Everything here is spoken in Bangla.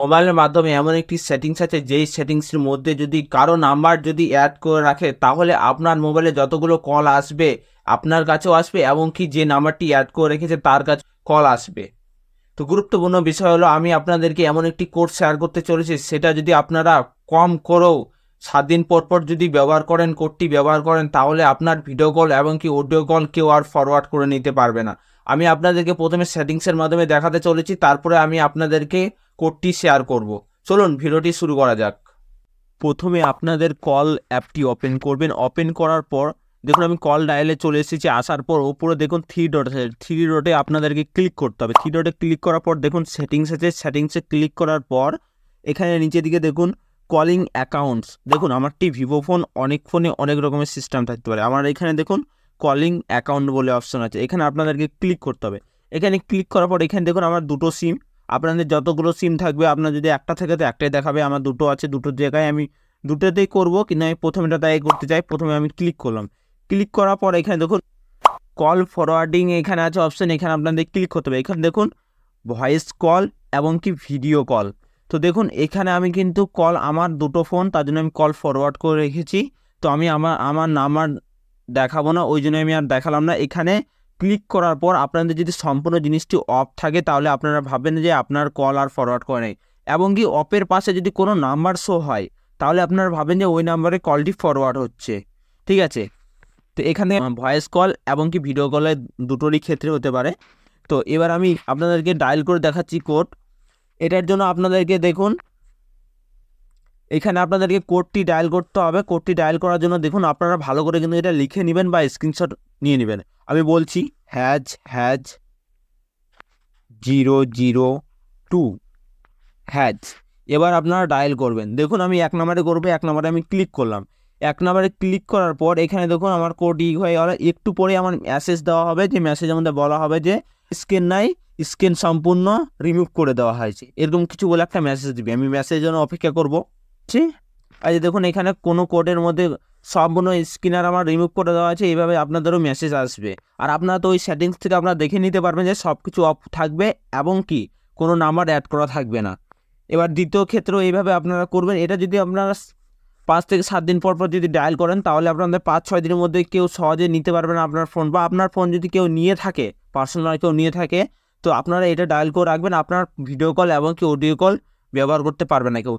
মোবাইলের মাধ্যমে এমন একটি সেটিংস আছে, যেই সেটিংসের মধ্যে যদি কারও নাম্বার যদি অ্যাড করে রাখে, তাহলে আপনার মোবাইলে যতগুলো কল আসবে আপনার কাছেও আসবে, এবং কি যে নাম্বারটি অ্যাড করে রেখেছে তার কাছে কল আসবে। তো গুরুত্বপূর্ণ বিষয় হলো, আমি আপনাদেরকে এমন একটি কোড শেয়ার করতে চলেছি, সেটা যদি আপনারা কম করেও সাত দিন পর পর যদি ব্যবহার করেন কোডটি ব্যবহার করেন, তাহলে আপনার ভিডিও কল এবং কি অডিও কল কেউ আর ফরওয়ার্ড করে নিতে পারবে না। আমি আপনাদেরকে প্রথমে সেটিংসের মাধ্যমে দেখাতে চলেছি, তারপরে আমি আপনাদেরকে কোডটি শেয়ার করব। চলুন, ভিডিওটি শুরু করা যাক। প্রথমে আপনাদের কল অ্যাপটি ওপেন করবেন। ওপেন করার পর দেখুন, আমি কল ডায়ালে চলে এসেছি। আসার পর ওপরে দেখুন থ্রি ডট থ্রি ডটে আপনাদেরকে ক্লিক করতে হবে। থ্রি ডটে ক্লিক করার পর দেখুন সেটিংস আছে। সেটিংসে ক্লিক করার পর এখানে নিচের দিকে দেখুন কলিং অ্যাকাউন্টস দেখুন আমারটি ভিভো ফোন অনেক ফোনে অনেক রকমের সিস্টেম থাকতে পারে। আমার এখানে দেখুন কলিং অ্যাকাউন্ট বলে অপশন আছে। এখানে আপনাদেরকে ক্লিক করতে হবে। এখানে ক্লিক করার পর এখানে দেখুন আমার দুটো সিম আপনাদের যতগুলো সিম থাকবে, আপনার যদি একটা থেকে তো একটাই দেখাবে। আমার দুটো আছে দুটোর জায়গায় আমি দুটোতেই করব কিন্তু আমি প্রথমেটা তাই করতে চাই। প্রথমে আমি ক্লিক করলাম। ক্লিক করার পর এখানে দেখুন কল ফরওয়ার্ডিং এখানে আছে অপশন এখানে আপনাদের ক্লিক করতে হবে। এখানে দেখুন ভয়েস কল এবং কি ভিডিও কল তো দেখুন এখানে আমি কিন্তু কল আমার দুটো ফোন তার জন্য আমি কল ফরওয়ার্ড করে রেখেছি। তো আমি আমার আমার নাম্বার দেখাবো না ওই জন্য আমি আর দেখালাম না। এখানে ক্লিক করার পর আপনাদের যদি সম্পূর্ণ জিনিসটি অফ থাকে, তাহলে আপনারা ভাববেন যে আপনার কল আর ফরওয়ার্ড করে নেই। এবং কি অপের পাশে যদি কোনো নাম্বার শো হয়, তাহলে আপনারা ভাবেন যে ওই নাম্বারে কলটি ফরওয়ার্ড হচ্ছে। ঠিক আছে? তো এখানে ভয়েস কল এবং কি ভিডিও কলের দুটোরই ক্ষেত্রে হতে পারে। তো এবার আমি আপনাদেরকে ডায়াল করে দেখাচ্ছি কোড এটার জন্য আপনাদেরকে দেখুন এখানে আপনাদেরকে কোডটি ডায়াল করতে হবে। কোডটি ডায়াল করার জন্য দেখুন, আপনারা ভালো করে কিন্তু এটা লিখে নেবেন বা স্ক্রিনশট নিয়ে নেবেন। আমি বলছি hash hash zero zero two hash এবার আপনারা ডায়াল করবেন। দেখুন, আমি এক নম্বরে করব, এক নম্বরে আমি ক্লিক করলাম। এক নম্বরে ক্লিক করার পর এখানে দেখুন, আমার কোড ই হয়ে গেল। একটু পরে আমার মেসেজ দেওয়া হবে, যে মেসেজের মধ্যে বলা হবে যে স্ক্যান নাই স্ক্যান সম্পূর্ণ রিমুভ করে দেওয়া হয়েছে। এরকম কিছু বলে একটা মেসেজ দিবে। আমি মেসেজের জন্য অপেক্ষা করব। ঠিক আর দেখুন, এখানে কোনো কোডের মধ্যে সম্পূর্ণ স্ক্রিনার আমার রিমুভ করে দেওয়া আছে, এইভাবে আপনাদেরও মেসেজ আসবে। আর আপনারা তো ওই সেটিংস থেকে আপনারা দেখে নিতে পারবেন যে সব কিছু অফ থাকবে এবং কি, কোনো নাম্বার অ্যাড করা থাকবে না। এবার দ্বিতীয় ক্ষেত্রেও এইভাবে আপনারা করবেন, এটা যদি আপনারা পাঁচ থেকে সাত দিন পর পর যদি ডায়াল করেন, তাহলে আপনাদের পাঁচ ছয় দিনের মধ্যে কেউ সহজে নিতে পারবে না আপনার ফোন বা আপনার ফোন যদি কেউ নিয়ে থাকে পার্সোনাল কেউ নিয়ে থাকে, তো আপনারা এটা ডায়াল করে রাখবেন, আপনার ভিডিও কল এবং কি অডিও কল ব্যবহার করতে পারবে না কেউ।